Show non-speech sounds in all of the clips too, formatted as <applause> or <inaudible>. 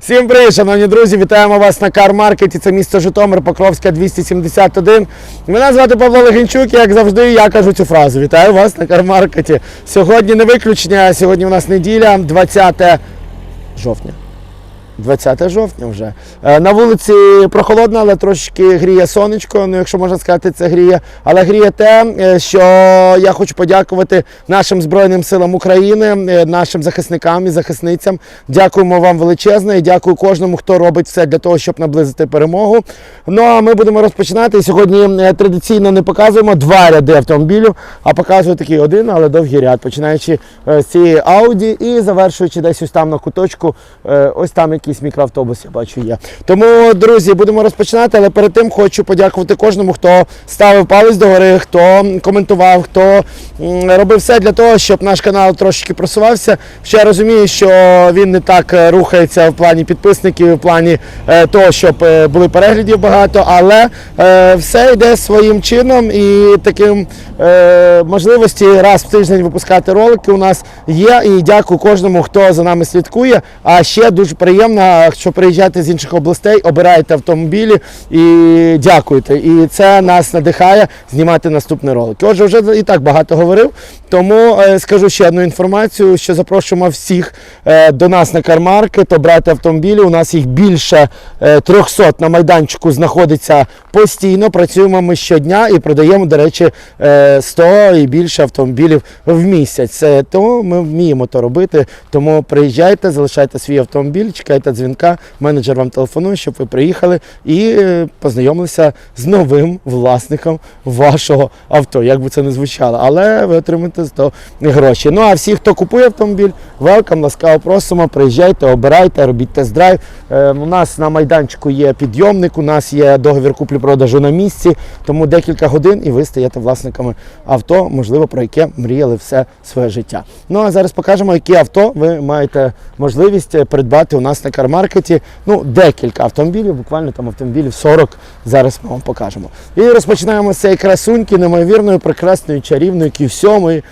Всім привіт, шановні друзі! Вітаємо вас на Кар-маркеті. Це місто Житомир, Покровська 271. Мене звати Павло Легенчук, і, як завжди, я кажу цю фразу. Вітаю вас на Кар-маркеті. Сьогодні не виключення. Сьогодні у нас неділя, 20 жовтня. 20 жовтня вже. Е, На вулиці прохолодно, але трошки гріє сонечко. Ну, якщо можна сказати, це гріє. Але гріє те, е, що я хочу подякувати нашим Збройним силам України, е, нашим захисникам і захисницям. Дякуємо вам величезно і дякую кожному, хто робить все для того, щоб наблизити перемогу. Ну а ми будемо розпочинати. Сьогодні традиційно не показуємо два ряди автомобілів, а показую такий один, але довгий ряд, починаючи з цієї Audi і завершуючи десь ось там на куточку. Ось там якийсь мікроавтобус, я бачу, є. Тому, друзі, будемо розпочинати, але перед тим хочу подякувати кожному, хто ставив палець догори, хто коментував, хто робив все для того, щоб наш канал трошки просувався. Ще я розумію, що він не так е, рухається в плані підписників, в плані е, того, щоб е, були переглядів багато, але все йде своїм чином і таким можливості раз в тиждень випускати ролики у нас є. І дякую кожному, хто за нами слідкує. А ще дуже приємно, що приїжджаєте з інших областей, обираєте автомобілі і дякуєте. І це нас надихає знімати наступні ролики. Отже, вже і так багато говорив. Тому е, скажу ще одну інформацію, що запрошуємо всіх е, до нас на кармаркет, обрати автомобілі. У нас їх більше е, 300 на майданчику знаходиться постійно. Працюємо ми щодня і продаємо, до речі, е, 100 і більше автомобілів в місяць. Е, Тому ми вміємо то робити. Тому приїжджайте, залишайте свій автомобіль, чекайте дзвінка. Менеджер вам телефонує, щоб ви приїхали і е, познайомилися з новим власником вашого авто. Як би це не звучало, але ви отримаєте того гроші. Ну а всі, хто купує автомобіль, велкам, ласкаво просимо, приїжджайте, обирайте, робіть тест-драйв. Е, у нас на майданчику є підйомник, у нас є договір куплі-продажу на місці, тому декілька годин і ви стаєте власниками авто, можливо, про яке мріяли все своє життя. Ну а зараз покажемо, які авто ви маєте можливість е, придбати у нас на кармаркеті. Ну, декілька автомобілів, буквально там автомобілів 40. Зараз ми вам покажемо. І розпочинаємо з цієї красуньки, неймовірної, прекрасної, чарівної Q7.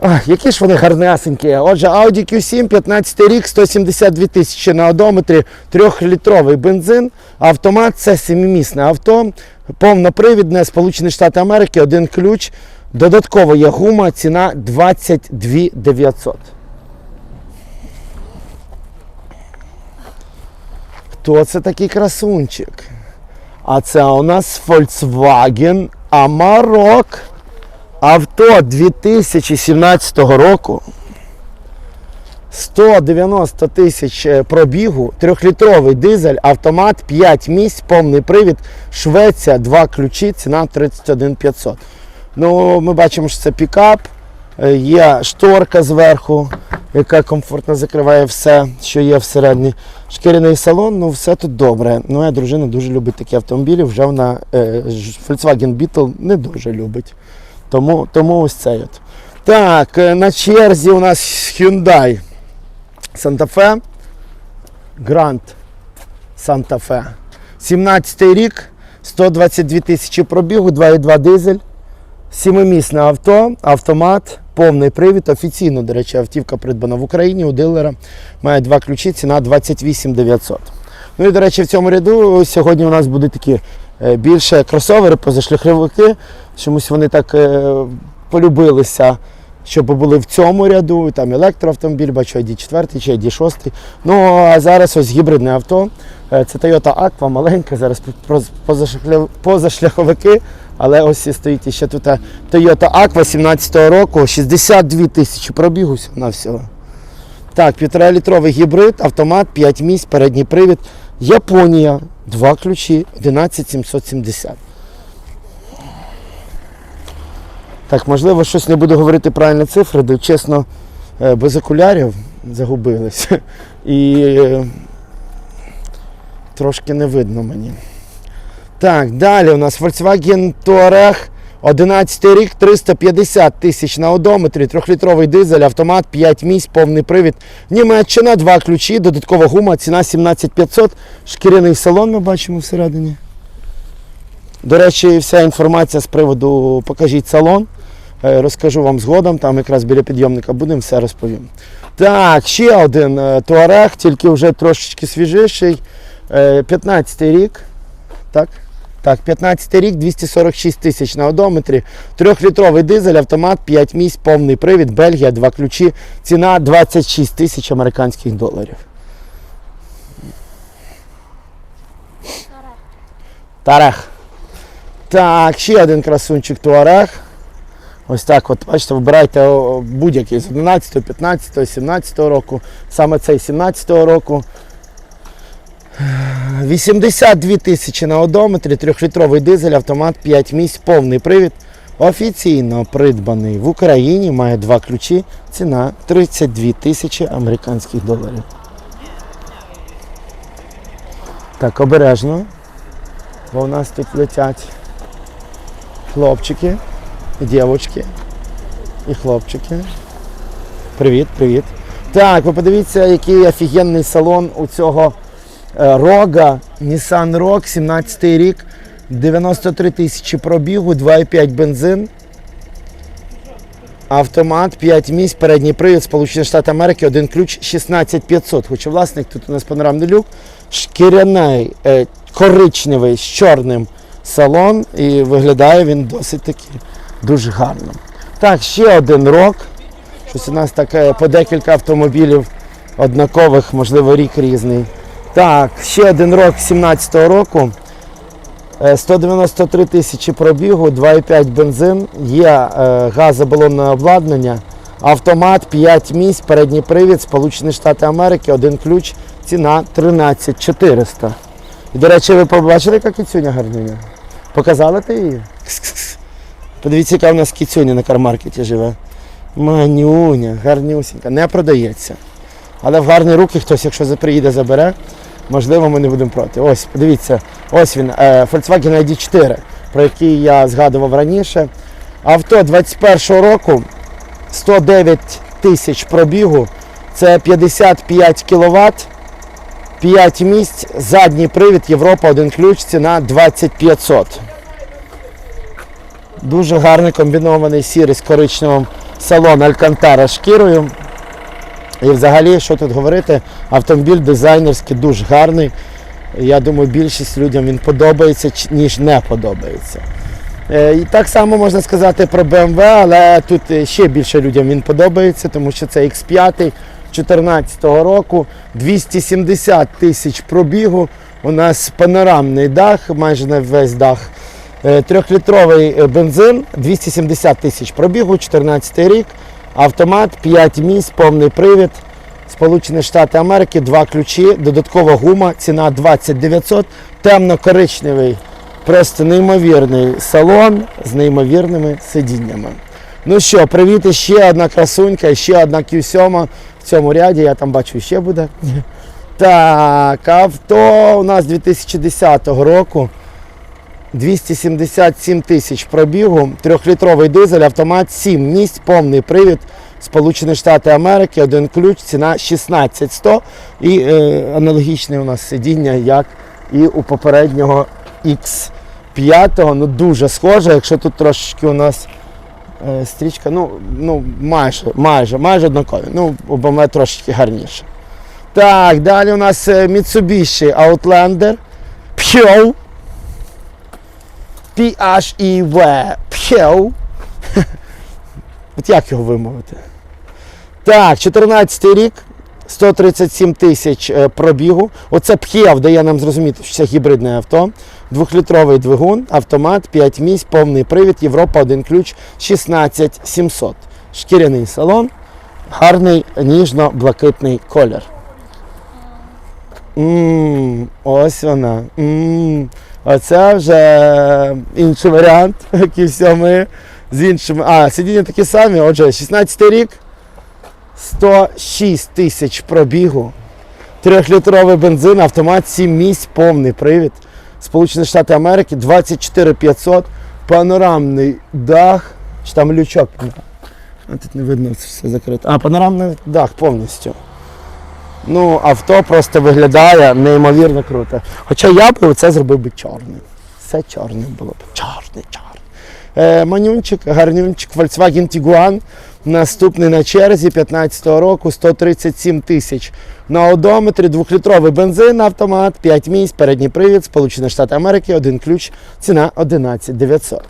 Ах, які ж вони гарнесенькі. Отже, Audi Q7, 15 рік, 172 тисячі на одометрі, 3-літровий бензин. Автомат це семимісне авто, повнопривідне, Сполучені Штати Америки, один ключ. Додатково є гума, ціна 22 900. Хто це такий красунчик? А це у нас Volkswagen Amarok. Авто 2017 року. 190 тисяч е, пробігу, трьохлітровий дизель, автомат, 5 місць, повний привід, Швеція, два ключі, ціна 31 500. Ну, ми бачимо, що це пікап, е, є шторка зверху, яка комфортно закриває все, що є всередині. Шкіряний салон, ну все тут добре. Моя дружина дуже любить такі автомобілі, вже вона е, Volkswagen Beetle не дуже любить. Тому, тому ось цей от. Так, е, на черзі у нас Hyundai Santa Fe. Grand Santa Fe. 17-й рік, 122 тисячі пробігу, 2,2 дизель. Сімимісне авто, автомат, повний привід. Офіційно, до речі, автівка придбана в Україні у дилера. Має два ключі, ціна 28 900. Ну і, до речі, в цьому ряду сьогодні у нас будуть такі е, більше кросовери, позашляховики. Чомусь вони так е, полюбилися, щоб були в цьому ряду. Там електроавтомобіль, бачу ID4 чи ID6. Ну а зараз ось гібридне авто. Е, Це Toyota Aqua, маленька, зараз поз- позашля- позашляховики. Але ось стоїть ще тут е, Toyota Aqua 17-го року, 62 тисячі пробігу на всього. Так, 1,5-літровий гібрид, автомат, 5 місць, передній привід. Японія, два ключі, 11770. Так, можливо, щось не буду говорити правильні цифри, де чесно, е, без окулярів загубились. <laughs> І е, трошки не видно мені. Так, далі у нас Volkswagen Touareg 11 рік, 350 тисяч на одометрі, 3-літровий дизель, автомат, 5 місць, повний привід. Німеччина, два ключі, додаткова гума, ціна 17500. Шкіряний салон ми бачимо всередині. До речі, вся інформація з приводу покажіть салон. Е, Розкажу вам згодом, там якраз біля підйомника будемо, все розповім. Так, ще один е, туарег, тільки вже трошечки свіжіший. Е, 15 рік. Так? Так, 15 рік, 246 тисяч на одометрі. Трьохлітровий дизель, автомат, 5 місць, повний привід, Бельгія, два ключі. Ціна 26 тисяч американських доларів. Тарех. Так, ще один красунчик Туарег. Ось так, от бачите, вибирайте будь-який з 11, 15, 17 року. Саме цей 17 року. 82 тисячі на одометрі, трьохлітровий дизель, автомат 5 місць, повний привід. Офіційно придбаний в Україні, має два ключі. Ціна 32 тисячі американських доларів. Так, обережно. Бо у нас тут летять хлопчики, дівчатки, і хлопчики. Привіт, привіт. Так, ви подивіться, який офігенний салон у цього Рога, Nissan Rogue, 17 й рік, 93 тисячі пробігу, 2,5 бензин. Автомат, 5 місць, передній привід, Сполучені Штати Америки, один ключ 16500. Хоча власник тут у нас панорамний люк, шкіряний, е, коричневий з чорним салон, і виглядає він досить таки дуже гарно. Так, ще один рок. Щось у нас таке по декілька автомобілів однакових, можливо, рік різний. Так, ще один рок 17-го року. Е, 193 тисячі пробігу, 2,5 бензин, є е, газобалонне обладнання, автомат, 5 місць, передній привід, Сполучені Штати Америки, один ключ, ціна 13 400. І, до речі, ви побачили, яка кіцюня гарнюня? Показали ти її? Кс-кс-кс. <laughs> Подивіться, яка у нас кіцюня на кармаркеті живе. Манюня, гарнюсінька, не продається. Але в гарні руки хтось, якщо приїде, забере, можливо, ми не будемо проти. Ось, подивіться, ось він, е, Volkswagen ID4, про який я згадував раніше. Авто 21-го року, 109 тисяч пробігу, це 55 кВт, 5 місць, задній привід, Європа, один ключ, ціна 2500. Дуже гарний комбінований сірий з коричневим салон Алькантара шкірою. І взагалі, що тут говорити, автомобіль дизайнерський дуже гарний. Я думаю, більшість людям він подобається, ніж не подобається. Е, І так само можна сказати про BMW, але тут е, ще більше людям він подобається, тому що це X5 2014 року, 270 тисяч пробігу. У нас панорамний дах, майже на весь дах. Е, Трьохлітровий бензин, 270 тисяч пробігу, 14 рік, автомат, 5 місць, повний привід. Сполучені Штати Америки, два ключі, додаткова гума, ціна 20 900, темно-коричневий, просто неймовірний салон з неймовірними сидіннями. Ну що, привіт, ще одна красунька, ще одна Q7 в цьому ряді, я там бачу, ще буде. <laughs> Так, авто у нас 2010 року. 277 тисяч пробігу, трьохлітровий дизель, автомат, 7 місць, повний привід, Сполучені Штати Америки, один ключ, ціна 16100 і е, аналогічне у нас сидіння, як і у попереднього X5. Ну дуже схоже, якщо тут трошечки у нас е, стрічка, ну, ну майже, майже, майже однакові. Ну, у BMW трошечки гарніше. Так, далі у нас е, Mitsubishi Outlander. Pure. P-H-E-V. Phew. <laughs> От як його вимовити? Так, 14 рік, 137 тисяч е, пробігу. Оце Пхєв дає нам зрозуміти, що це гібридне авто. Двохлітровий двигун, автомат, 5 місць, повний привід, Європа, один ключ, 16 700. Шкіряний салон, гарний ніжно-блакитний колір. Ммм, ось вона. Ммм. Оце вже інший варіант, <laughs> всі ми з іншими. А, сидіння такі самі. Отже, 16 рік, 106 тисяч пробігу, трьохлітровий бензин, автомат, 7 місць, повний привід. Сполучені Штати Америки, 24 500, панорамний дах. Чи там лючок? А тут не видно, це все закрито. А, панорамний дах повністю. Ну, авто просто виглядає неймовірно круто. Хоча я б це зробив би чорним. Все чорним було б. Чорний, чорний. Е, манюнчик, гарнюнчик, Volkswagen Tiguan. Наступний на черзі 15-го року 137 тисяч. На одометрі двохлітровий бензин, автомат, 5 місць, передній привід, Сполучені Штати Америки, один ключ, ціна 11 900.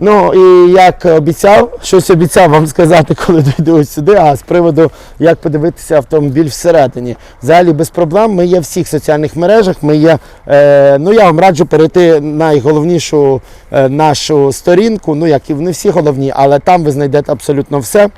Ну і як обіцяв, щось обіцяв вам сказати, коли дійду сюди. А з приводу як подивитися автомобіль всередині. Взагалі без проблем. Ми є в всіх соціальних мережах. Ми є. Е, ну я вам раджу перейти найголовнішу е, нашу сторінку. Ну як і не всі головні, але там ви знайдете абсолютно все.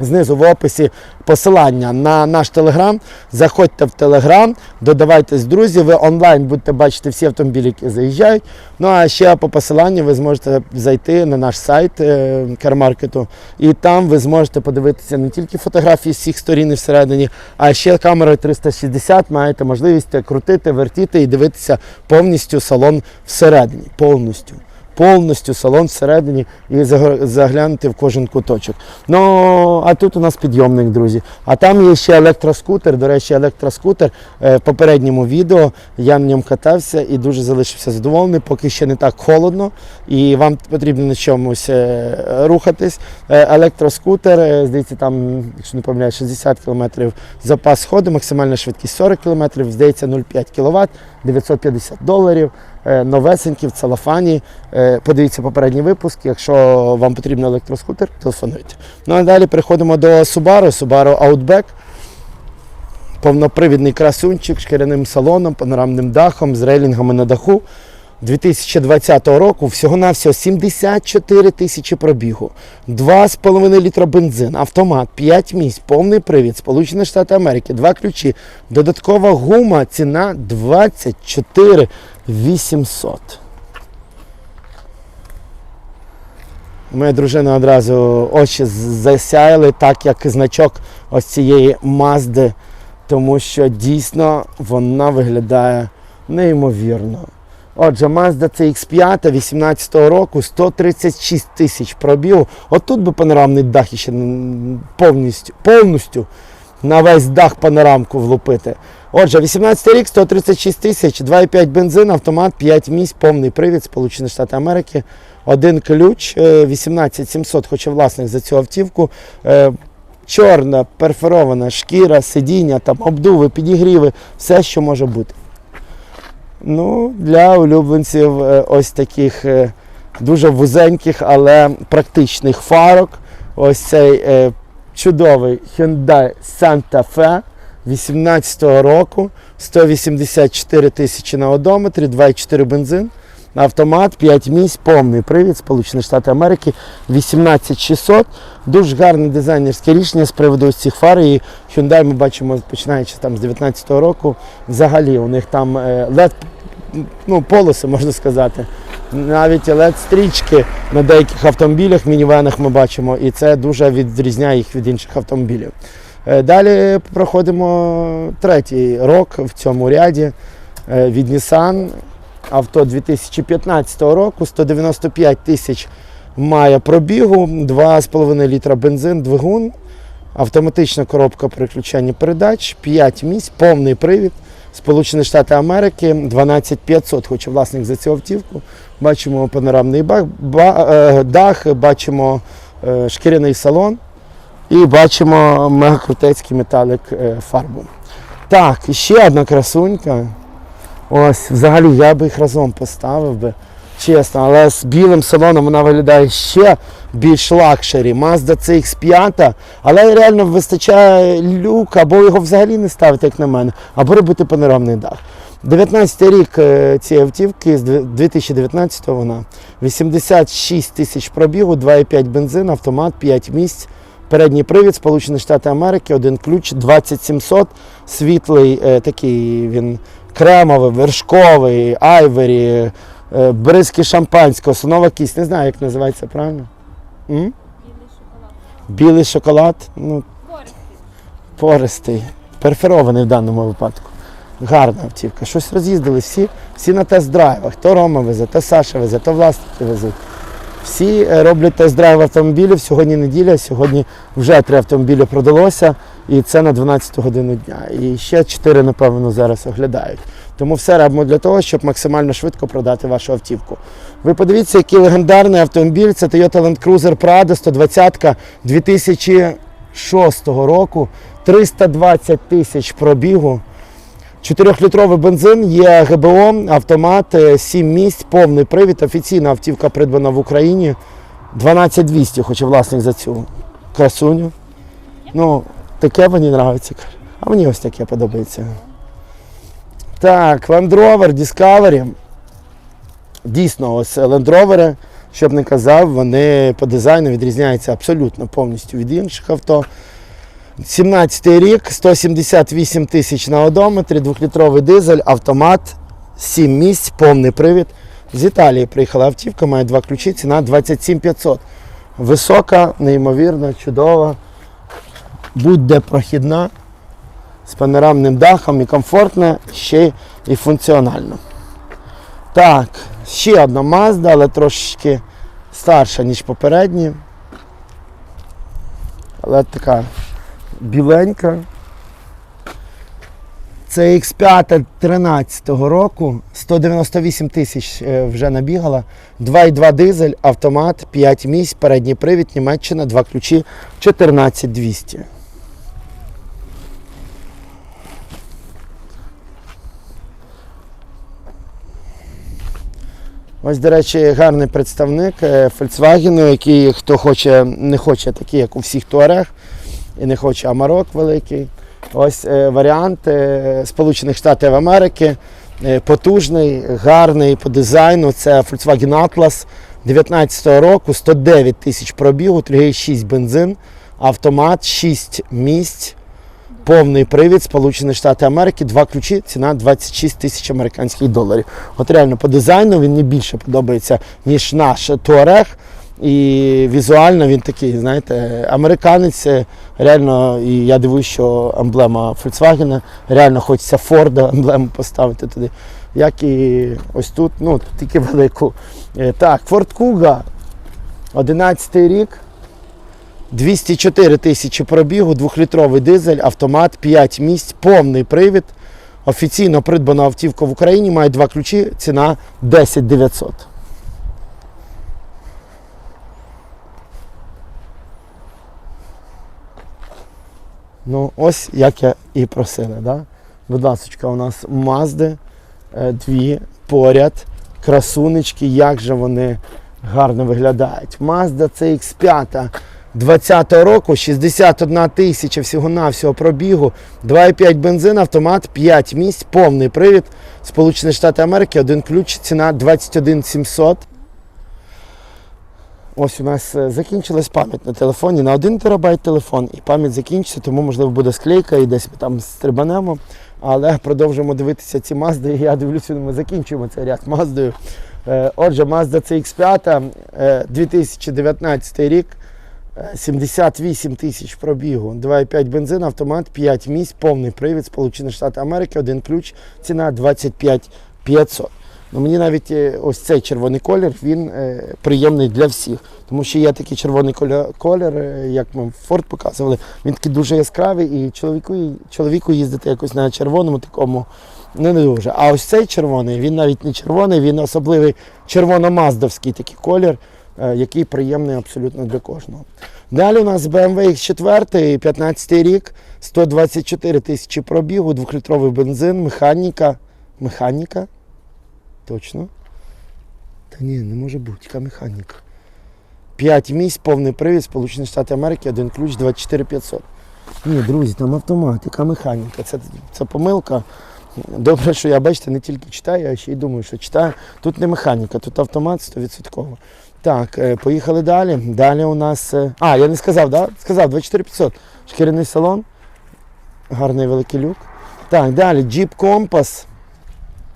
Знизу в описі посилання на наш телеграм. Заходьте в телеграм, додавайтесь друзі, ви онлайн будете бачити всі автомобілі, які заїжджають. Ну а ще по посиланню ви зможете зайти на наш сайт е, кармаркету, і там ви зможете подивитися не тільки фотографії з всіх сторін і всередині, а ще камерою 360 маєте можливість крутити, вертіти і дивитися повністю салон всередині. Повністю повністю салон всередині і заглянути в кожен куточок. Ну, а тут у нас підйомник, друзі. А там є ще електроскутер. До речі, електроскутер е, в попередньому відео я на ньому катався і дуже залишився задоволений, поки ще не так холодно і вам потрібно на чомусь е, рухатись. Е, електроскутер, здається, там, якщо не помиляю, 60 км запас ходу, максимальна швидкість 40 км, здається, 0,5 кВт, 950 доларів. Е, Новесенький в целофані. Е, Подивіться попередній випуск. Якщо вам потрібен електроскутер, телефонуйте. Ну а далі переходимо до Subaru. Subaru Outback. Повнопривідний красунчик шкіряним салоном, панорамним дахом, з рейлінгами на даху. 2020 року всього-навсього 74 тисячі пробігу, 2,5 літра бензин, автомат, 5 місць, повний привід, Сполучені Штати Америки, два ключі, додаткова гума, ціна 24 800. Моя дружина одразу очі засяяли, так як значок ось цієї Мазди, тому що дійсно вона виглядає неймовірно. Отже, Mazda CX5 18 року 136 тисяч пробігу. Отут би панорамний дах ще повністю, повністю на весь дах панорамку влупити. Отже, 18 рік, 136 тисяч, 2,5 бензин, автомат, 5 місць, повний привід, Сполучені Штати Америки, один ключ, е, 18 700 хоче власник за цю автівку. Е, Чорна, перфорована шкіра, сидіння, там обдуви, підігріви, все, що може бути. Ну, для улюбленців е, ось таких е, дуже вузеньких, але практичних фарок. Ось цей е, чудовий Hyundai Santa Fe 18-го року, 184 тисячі на одометрі, 2,4 бензин, автомат, 5 місць, повний привід, Сполучені Штати Америки, 18600. Дуже гарне дизайнерське рішення з приводу ось цих фар. І Hyundai ми бачимо, починаючи там з 19-го року, взагалі у них там е, LED ну, полоси, можна сказати. Навіть led стрічки на деяких автомобілях, мінівенах ми бачимо, і це дуже відрізняє їх від інших автомобілів. Е, Далі проходимо третій рок в цьому ряді е, від Nissan. Авто 2015 року, 195 тисяч має пробігу, 2,5 літра бензин, двигун, автоматична коробка переключення передач, 5 місць, повний привід. Сполучені Штати Америки 12500 хоче власник за цю автівку. Бачимо панорамний бак, ба, е, дах, бачимо шкіряний салон і бачимо мегакрутецький металик е, фарбу. Так, ще одна красунька. Ось, взагалі я би їх разом поставив би, чесно, але з білим салоном вона виглядає ще більш лакшері. Mazda CX5, але реально вистачає люк, або його взагалі не ставити, як на мене, або робити панорамний дах. 19 рік е, цієї автівки, з 2019 вона. 86 тисяч пробігу, 2,5 бензин, автомат, 5 місць. Передній привід, Сполучені Штати Америки, один ключ, 2700, світлий, е, такий він кремовий, вершковий, айвері, е, бризки шампанського, основа кість. Не знаю, як називається правильно. М? Білий шоколад. Білий ну, Пористий. пористий, перферований в даному випадку. Гарна автівка. Щось роз'їздили всі, всі на тест-драйвах. То Рома везе, то Саша везе, то власники везуть. Всі е, роблять тест-драйв автомобілів. Сьогодні неділя, сьогодні вже три автомобілі продалося, і це на 12 годину дня. І ще чотири, напевно, зараз оглядають. Тому все робимо для того, щоб максимально швидко продати вашу автівку. Ви подивіться, який легендарний автомобіль. Це Toyota Land Cruiser Prado 120 2006 року, 320 тисяч пробігу. 4-літровий бензин, є ГБО, автомат, 7 місць, повний привід. Офіційна автівка придбана в Україні. 12200 хоче власник за цю красуню. Ну, таке мені подобається. А мені ось таке подобається. Так, Land Rover Discovery. Дійсно, ось Land Rover, щоб не казав, вони по дизайну відрізняються абсолютно повністю від інших авто. 17 рік, 178 тисяч на одометрі, 2-літровий дизель, автомат, 7 місць, повний привід. З Італії приїхала автівка, має два ключі, ціна 27 500. Висока, неймовірна, чудова, будь-де прохідна, з панорамним дахом і комфортна, ще і функціонально. Так, ще одна Mazda, але трошечки старша, ніж попередні. Але така біленька. Це X5 13 року, 198 тисяч е, вже набігала. 2,2 дизель, автомат, 5 місць, передній привід, Німеччина, 2 ключі, 14200. Ось, до речі, гарний представник е, Volkswagen, який хто хоче, не хоче такий, як у всіх туарег, і не хоче Амарок великий. Ось е, варіант е, Сполучених Штатів Америки. Е, потужний, гарний по дизайну. Це Volkswagen Atlas 19 року, 109 тисяч пробігу, 3,6 бензин, автомат, 6 місць, повний привід Сполучені Штати Америки, два ключі, ціна 26 тисяч американських доларів. От реально по дизайну він мені більше подобається, ніж наш Touareg. І візуально він такий, знаєте, американець. е, Реально, і я дивуюсь, що емблема Volkswagen, реально хочеться Форда емблему поставити туди. Як і ось тут, ну, тільки велику. Е, Так, Ford Kuga, 11 рік. 204 тисячі пробігу, 2-літровий дизель, автомат, 5 місць, повний привід. Офіційно придбана автівка в Україні, має два ключі, ціна 10 900. Ну, ось як я і просила. Да? Будь ласка, у нас Мазди, е, дві поряд, красунечки, як же вони гарно виглядають. Mazda CX5 20-го року, 61 тисяча всього-навсього пробігу, 2,5 бензин, автомат, 5 місць, повний привід. Сполучені Штати Америки, один ключ, ціна 21 700. Ось у нас е, закінчилась пам'ять на телефоні на 1 терабайт телефон, і пам'ять закінчиться, тому можливо буде склейка і десь ми там стрибанемо. Але продовжуємо дивитися ці Мазди. і <laughs> Я дивлюся, ми закінчуємо цей ряд Маздою. Е, Отже, Mazda CX5, е, 2019 рік, е, 78 тисяч пробігу, 2,5 бензин, автомат, 5 місць, повний привід, Сполучені Штати Америки, один ключ, ціна 25 500. Ну, мені навіть е, ось цей червоний колір, він е, приємний для всіх. Тому що є такий червоний колір, е, як ми Форд показували, він такий дуже яскравий, і чоловіку, чоловіку їздити якось на червоному такому ну, не дуже. А ось цей червоний, він навіть не червоний, він особливий червоно-маздовський такий колір, який приємний абсолютно для кожного. Далі у нас BMW X4, 15 рік, 124 тисячі пробігу, 2-літровий бензин, механіка. Механіка? Точно? Та ні, не може бути, яка механіка. 5 місць, повний привід, Сполучені Штати Америки, один ключ, 24 500. Ні, друзі, там автомат, яка механіка. Це, це помилка. Добре, що я, бачите, не тільки читаю, а ще й думаю, що читаю. Тут не механіка, тут автомат 100%. Так, е, поїхали далі. Далі у нас. е, А, я не сказав, да? Сказав 24 500. Шкіряний салон. Гарний великий люк. Так, далі Jeep Compass.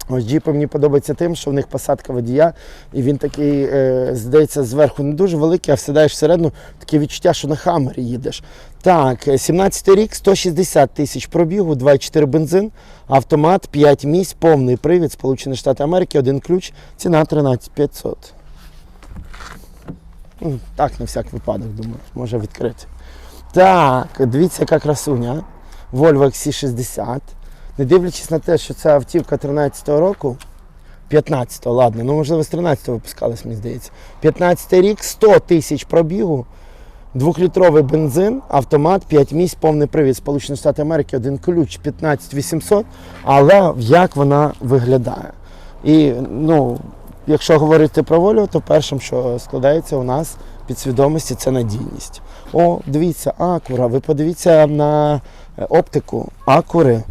Ось джіпи мені подобається тим, що в них посадка водія, і він такий, е, здається, зверху не дуже великий, а всідаєш всередину, таке відчуття, що на хамері їдеш. Так, е, 17 рік, 160 тисяч пробігу, 2,4 бензин, автомат, 5 місць, повний привід, Сполучені Штати Америки, один ключ, ціна 13 500. Ну, так, на всяк випадок, думаю, може відкрити. Так, дивіться, яка красуня. Volvo XC60. Не дивлячись на те, що це автівка 13-го року, 15-го, ладно, ну можливо з 13-го випускалась, мені здається. 15-й рік, 100 тисяч пробігу, двохлітровий бензин, автомат, 5 місць, повний привід Сполучених Штатів Америки, один ключ, 15800, але як вона виглядає. І ну, якщо говорити про волю, то першим, що складається у нас під свідомості, це надійність. О, дивіться, акура. Ви подивіться на е, оптику, акури.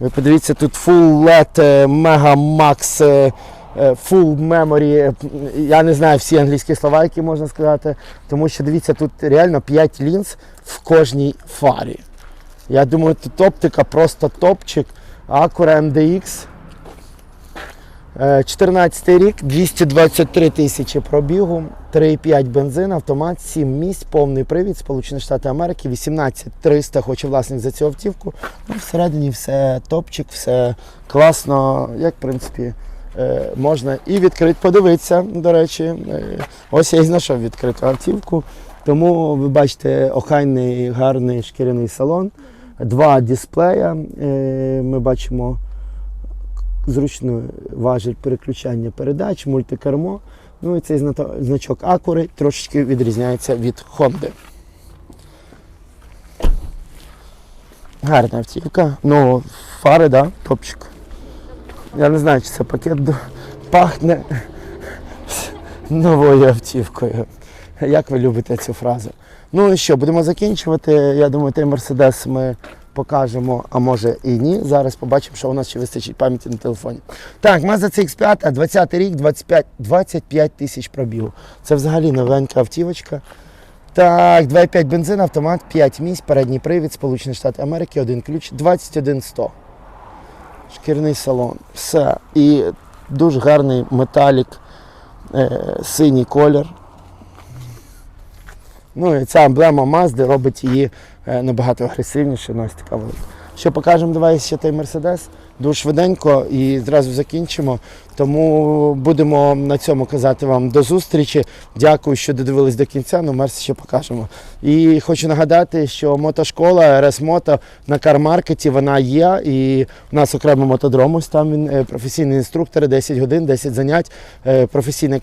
Ви подивіться, тут Full LED, е, Mega Max, е, е, Full Memory. Я не знаю всі англійські слова, які можна сказати. Тому що дивіться, тут реально 5 лінз в кожній фарі. Я думаю, тут оптика просто топчик. Acura MDX. Е, 14 рік, 223 тисячі пробігу, 3,5 бензин, автомат, 7 місць, повний привід, Сполучені Штати Америки, 18 300 хоче власник за цю автівку. Ну, всередині все топчик, все класно, як в принципі. е, Можна і відкрити, подивитися, до речі. Е, Ось я і знайшов відкриту автівку. Тому ви бачите охайний гарний шкіряний салон, два дисплея. е, Ми бачимо зручно важель переключання передач, мультикермо. Ну і цей значок Акури трошечки відрізняється від Honda. Гарна автівка. Ну, фари, да, топчик. Я не знаю, чи це пакет пахне новою автівкою. Як ви любите цю фразу? Ну і що, будемо закінчувати. Я думаю, той Мерседес ми покажемо, а може і ні. Зараз побачимо, що у нас ще вистачить пам'яті на телефоні. Так, Mazda CX-5, 20 рік, 25, 25 тисяч пробігу. Це взагалі новенька автівочка. Так, 2,5 бензин, автомат, 5 місць, передній привід, Сполучені Штати Америки, один ключ, 21100. Шкірний салон. Все. І дуже гарний металік, е, синій колір. Ну і ця емблема Mazda робить її набагато агресивніше, ну ось така велика. Що покажемо, давай ще той Мерседес. Дуже швиденько і зразу закінчимо. Тому будемо на цьому казати вам до зустрічі. Дякую, що додивились до кінця. Ну, Мерс ще покажемо. І хочу нагадати, що мотошкола РС Мото на кармаркеті вона є. І у нас окремо мотодром. Ось там він е, професійний інструктор, 10 годин, 10 занять, е, професійне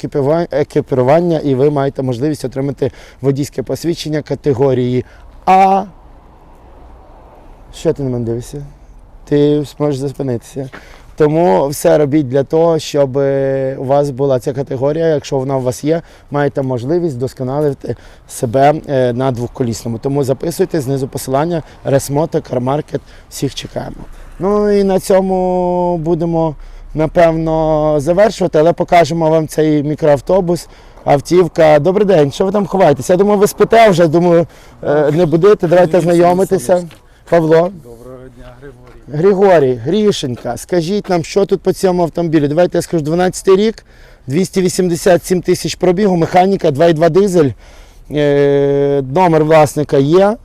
екіпірування, і ви маєте можливість отримати водійське посвідчення категорії А. Що ти на мене дивишся? Ти зможеш зупинитися. Тому все робіть для того, щоб е, у вас була ця категорія. Якщо вона у вас є, маєте можливість досконалити себе е, на двоколісному. Тому записуйте знизу посилання Ресмото, Кармаркет. Всіх чекаємо. Ну і на цьому будемо напевно завершувати, але покажемо вам цей мікроавтобус. Автівка. Добрий день, що ви там ховаєтесь? Я думаю, ви спите вже, думаю, е, не будете. Давайте знайомитися. Павло. Доброго дня, Григорій. Григорій, Грішенька, скажіть нам, що тут по цьому автомобілі? Давайте я скажу 12 рік, 287 тисяч пробігу, механіка, 2,2 дизель. Е, номер власника є.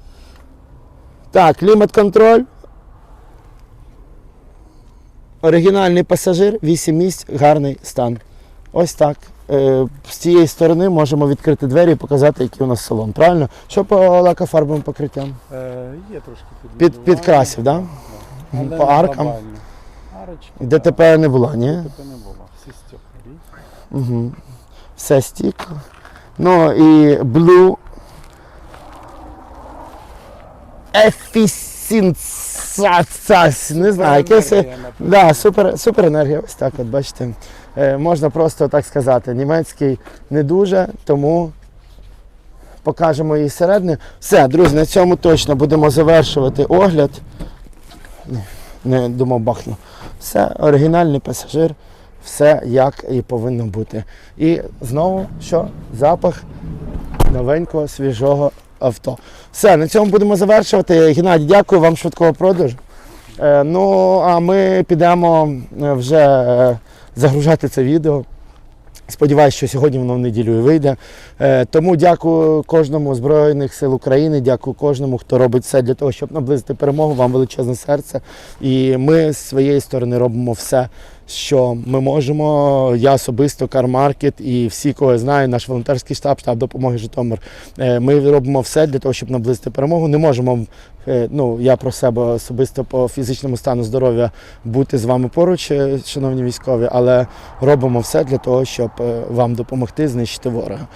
Так, клімат-контроль. Оригінальний пасажир, 8 місць, гарний стан. Ось так. Е, з цієї сторони можемо відкрити двері і показати, який у нас салон. Правильно? Що по лакофарбовим покриттям? Е, є трошки Під, підкрасів, так? Да? По аркам? Арочки, ДТП не було, ні? ДТП не було. Всі стекли. Угу. Все стік. Ну і Blue Efficiency, не знаю, якесь. Да, супер, супер енергія, ось так, от бачите. Е, можна просто так сказати. Німецький не дуже, тому покажемо її середню. Все, друзі, на цьому точно будемо завершувати огляд. Не думав, бахну. Все, оригінальний пасажир, все як і повинно бути. І знову що? Запах новенького, свіжого авто. Все, на цьому будемо завершувати. Геннадій, дякую вам швидкого продажу. Е, ну, а ми підемо е, вже загружати це відео. Сподіваюсь, що сьогодні воно в неділю і вийде. Е, тому дякую кожному Збройних сил України, дякую кожному, хто робить все для того, щоб наблизити перемогу. Вам величезне серце. І ми з своєї сторони робимо все що ми можемо, я особисто, Кармаркет і всі, кого я знаю, наш волонтерський штаб, штаб допомоги Житомир. е, Ми робимо все для того, щоб наблизити перемогу. Не можемо, ну я про себе особисто по фізичному стану здоров'я бути з вами поруч, е, шановні військові, але робимо все для того, щоб е, вам допомогти знищити ворога.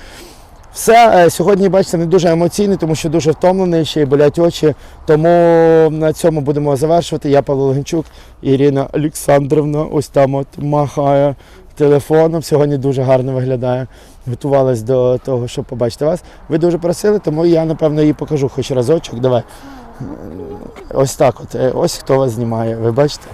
Все, е, сьогодні, бачите, не дуже емоційний, тому що дуже втомлений, ще й болять очі. Тому на цьому будемо завершувати. Я Павло Легенчук, Ірина Олександровна, ось там от махає телефоном. Сьогодні дуже гарно виглядає. Готувалась до того, щоб побачити вас. Ви дуже просили, тому я напевно її покажу хоч разочок. Давай. Ось так. От. Е, Ось хто вас знімає. Ви бачите?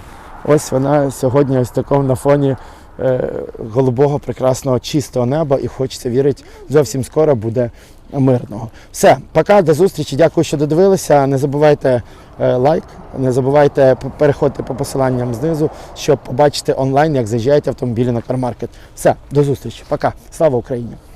Ось вона сьогодні ось такому на фоні е, голубого, прекрасного, чистого неба, і хочеться вірити, зовсім скоро буде мирного. Все, пока, до зустрічі. Дякую, що додивилися. Не забувайте е, лайк, не забувайте переходити по посиланням знизу, щоб побачити онлайн, як заїжджаєте автомобілі на кармаркет. Все, до зустрічі. Пока. Слава Україні!